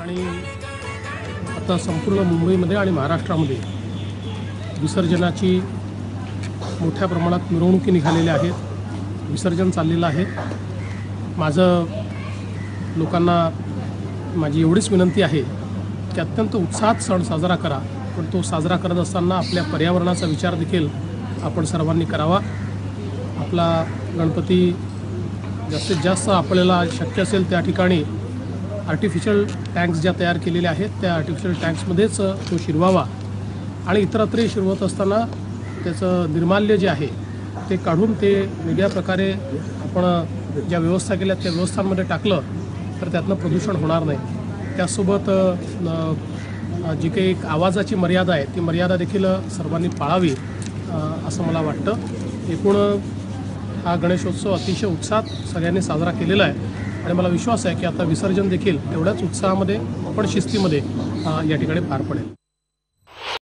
आणि आता संपूर्ण मुंबईमध्ये आणि महाराष्ट्रामध्ये विसर्जनाची मोठ्या प्रमाणात मिरवणुकी निघालेल्या आहेत. विसर्जन चाललेलं आहे. माझं लोकांना माझी एवढीच विनंती आहे की अत्यंत उत्साहात सण साजरा करा पण तो साजरा करत असताना आपल्या पर्यावरणाचा विचार देखील आपण सर्वांनी करावा. आपला गणपती जास्तीत जास्त आपल्याला शक्य असेल त्या ठिकाणी आर्टिफिशियल टँक्स ज्या तयार केलेल्या आहेत त्या आर्टिफिशियल टँक्समध्येच तो शिरवावा. आणि इतरत्रही शिरवत असताना त्याचं निर्माल्य जे आहे ते काढून ते वेगळ्या प्रकारे आपण ज्या व्यवस्था केल्या त्या व्यवस्थांमध्ये टाकलं तर त्यातनं प्रदूषण होणार नाही. त्यासोबत जी काही एक आवाजाची मर्यादा आहे ती मर्यादा देखील सर्वांनी पाळावी असं मला वाटतं. एकूण हा गणेशोत्सव अतिशय उत्साहात सगळ्यांनी साजरा केलेला आहे. आणि मला विश्वास आहे की आता विसर्जन देखील तेवढ्याच उत्साहामध्ये पण शिस्तीमध्ये या ठिकाणी पार पडेल.